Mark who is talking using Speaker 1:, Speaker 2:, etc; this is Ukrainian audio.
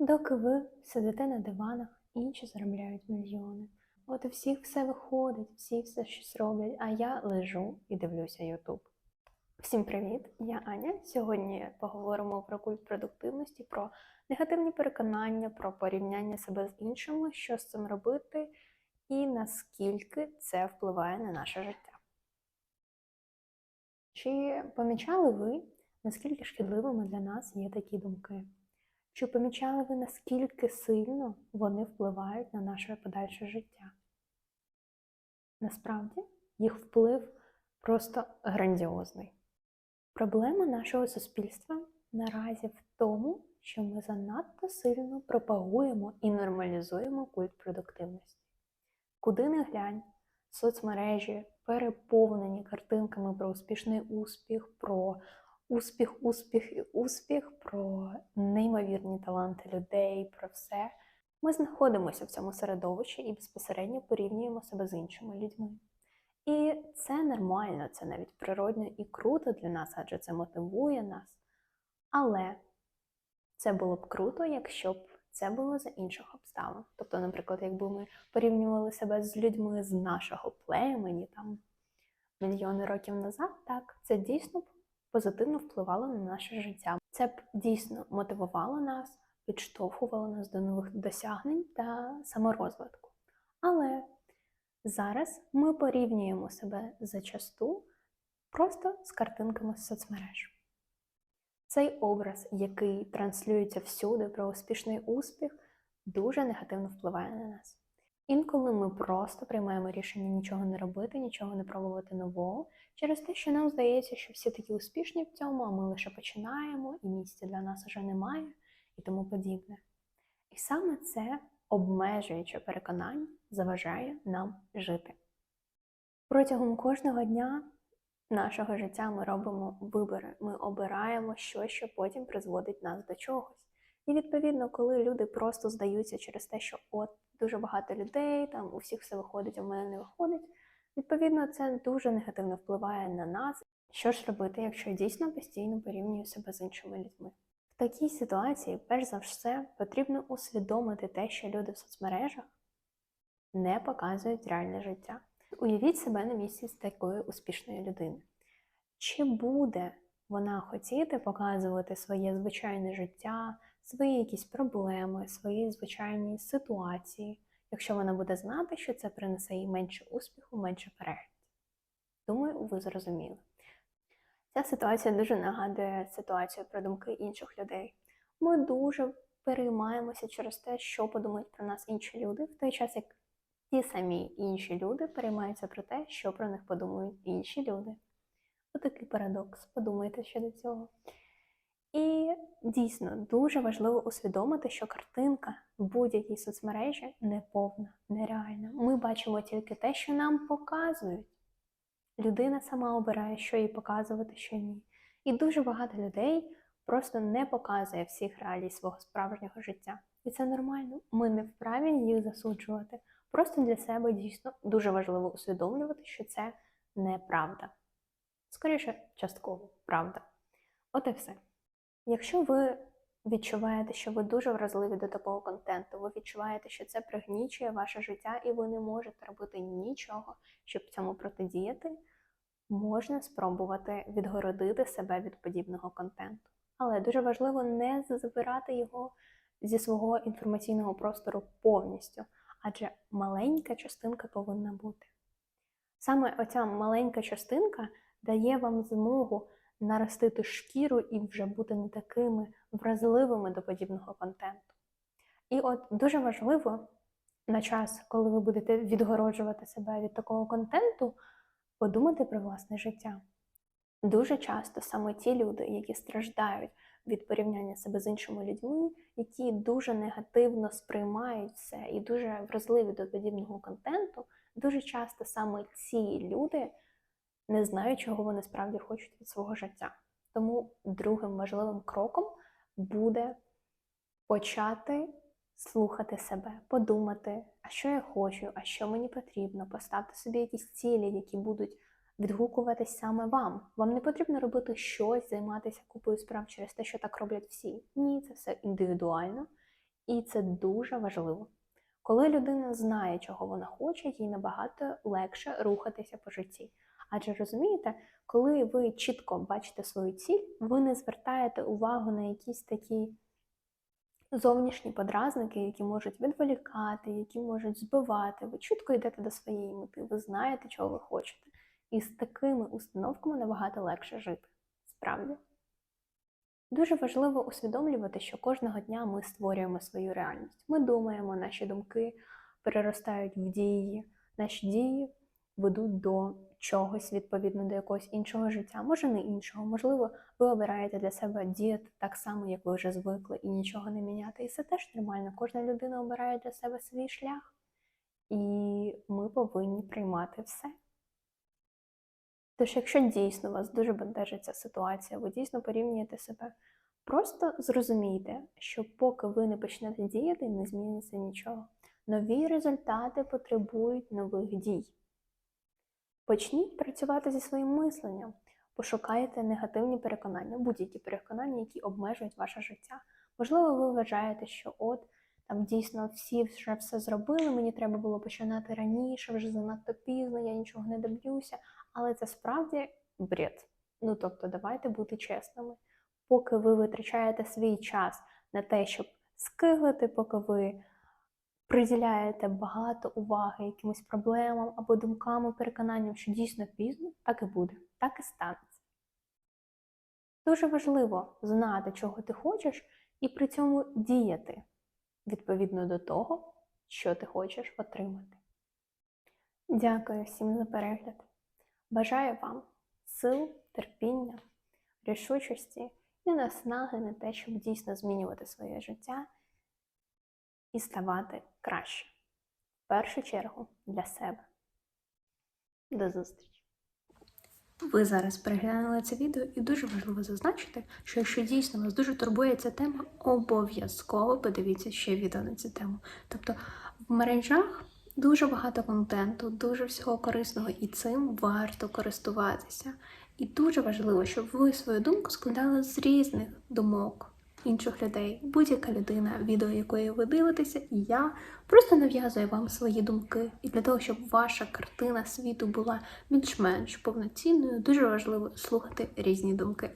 Speaker 1: Доки ви сидите на диванах, інші заробляють мільйони. От у всіх все виходить, всі все щось роблять, а я лежу і дивлюся Ютуб. Всім привіт! Я Аня. Сьогодні поговоримо про культ продуктивності, про негативні переконання, про порівняння себе з іншими, що з цим робити, і наскільки це впливає на наше життя. Чи помічали ви, наскільки шкідливими для нас є такі думки? Чи помічали ви, наскільки сильно вони впливають на наше подальше життя? Насправді, їх вплив просто грандіозний. Проблема нашого суспільства наразі в тому, що ми занадто сильно пропагуємо і нормалізуємо культ продуктивності. Куди не глянь, соцмережі переповнені картинками про успішний успіх, про успіх, успіх і успіх, про неймовірні таланти людей, про все. Ми знаходимося в цьому середовищі і безпосередньо порівнюємо себе з іншими людьми. І це нормально, це навіть природно і круто для нас, адже це мотивує нас. Але це було б круто, якщо б це було за інших обставин. Тобто, наприклад, якби ми порівнювали себе з людьми з нашого племені там мільйони років назад, так це дійсно б позитивно впливало на наше життя. Це б дійсно мотивувало нас, підштовхувало нас до нових досягнень та саморозвитку. Але зараз ми порівнюємо себе зачасту просто з картинками з соцмереж. Цей образ, який транслюється всюди про успішний успіх, дуже негативно впливає на нас. Інколи ми просто приймаємо рішення нічого не робити, нічого не пробувати нового, через те, що нам здається, що всі такі успішні в цьому, а ми лише починаємо, і місця для нас вже немає, і тому подібне. І саме це обмежуюче переконання заважає нам жити. Протягом кожного дня нашого життя ми робимо вибори, ми обираємо щось, що потім призводить нас до чогось. І відповідно, коли люди просто здаються через те, що от дуже багато людей, там у всіх все виходить, а в мене не виходить. Відповідно, це дуже негативно впливає на нас. Що ж робити, якщо я дійсно постійно порівнюю себе з іншими людьми? В такій ситуації, перш за все, потрібно усвідомити те, що люди в соцмережах не показують реальне життя. Уявіть себе на місці з такої успішної людини. Чи буде вона хотіти показувати своє звичайне життя, свої якісь проблеми, свої звичайні ситуації, якщо вона буде знати, що це принесе їй менше успіху, менше переглядів. Думаю, ви зрозуміли. Ця ситуація дуже нагадує ситуацію про думки інших людей. Ми дуже переймаємося через те, що подумають про нас інші люди, в той час як ті самі інші люди переймаються про те, що про них подумають інші люди. Отакий парадокс. Подумайте щодо цього. І дійсно дуже важливо усвідомити, що картинка в будь-якій соцмережі неповна, нереальна. Ми бачимо тільки те, що нам показують. Людина сама обирає, що їй показувати, що ні. І дуже багато людей просто не показує всіх реалій свого справжнього життя. І це нормально. Ми не вправі їх засуджувати. Просто для себе дійсно дуже важливо усвідомлювати, що це неправда. Скоріше, частково правда. От і все. Якщо ви відчуваєте, що ви дуже вразливі до такого контенту, ви відчуваєте, що це пригнічує ваше життя, і ви не можете робити нічого, щоб цьому протидіяти, можна спробувати відгородити себе від подібного контенту. Але дуже важливо не забирати його зі свого інформаційного простору повністю, адже маленька частинка повинна бути. Саме оця маленька частинка дає вам змогу наростити шкіру і вже бути не такими вразливими до подібного контенту. І от дуже важливо на час, коли ви будете відгороджувати себе від такого контенту, подумати про власне життя. Дуже часто саме ті люди, які страждають від порівняння себе з іншими людьми, які дуже негативно сприймають все і дуже вразливі до подібного контенту, дуже часто саме ці люди не знають, чого вони справді хочуть від свого життя. Тому другим важливим кроком буде почати слухати себе, подумати, а що я хочу, а що мені потрібно, поставити собі якісь цілі, які будуть відгукуватись саме вам. Вам не потрібно робити щось, займатися купою справ через те, що так роблять всі. Ні, це все індивідуально. І це дуже важливо. Коли людина знає, чого вона хоче, їй набагато легше рухатися по житті. Адже розумієте, коли ви чітко бачите свою ціль, ви не звертаєте увагу на якісь такі зовнішні подразники, які можуть відволікати, які можуть збивати. Ви чітко йдете до своєї мети, ви знаєте, чого ви хочете. І з такими установками набагато легше жити. Справді. Дуже важливо усвідомлювати, що кожного дня ми створюємо свою реальність. Ми думаємо, наші думки переростають в дії, наші дії ведуть до чогось відповідно до якогось іншого життя, може не іншого. Можливо, ви обираєте для себе діяти так само, як ви вже звикли, і нічого не міняти. І це теж нормально. Кожна людина обирає для себе свій шлях, і ми повинні приймати все. Тож, якщо дійсно вас дуже бентежить ця ситуація, ви дійсно порівнюєте себе, просто зрозумійте, що поки ви не почнете діяти, не зміниться нічого. Нові результати потребують нових дій. Почніть працювати зі своїм мисленням, пошукайте негативні переконання, будь-які переконання, які обмежують ваше життя. Можливо, ви вважаєте, що от там дійсно всі вже все зробили, мені треба було починати раніше, вже занадто пізно, я нічого не доб'юся, але це справді бред. Ну тобто, давайте бути чесними. Поки ви витрачаєте свій час на те, щоб скиглити, поки ви приділяєте багато уваги якимось проблемам або думкам переконанням, що дійсно пізно, так і буде, так і станеться. Дуже важливо знати, чого ти хочеш, і при цьому діяти відповідно до того, що ти хочеш отримати. Дякую всім за перегляд. Бажаю вам сил, терпіння, рішучості і наснаги на те, щоб дійсно змінювати своє життя і ставати краще. В першу чергу для себе. До зустрічі! Ви зараз переглянули це відео і дуже важливо зазначити, що якщо дійсно вас дуже турбує ця тема, обов'язково подивіться ще відео на цю тему. Тобто в мережах дуже багато контенту, дуже всього корисного, і цим варто користуватися. І дуже важливо, щоб ви свою думку складали з різних думок інших людей. Будь-яка людина, відео якої ви дивитеся, і я просто нав'язую вам свої думки. І для того, щоб ваша картина світу була більш-менш повноцінною, дуже важливо слухати різні думки.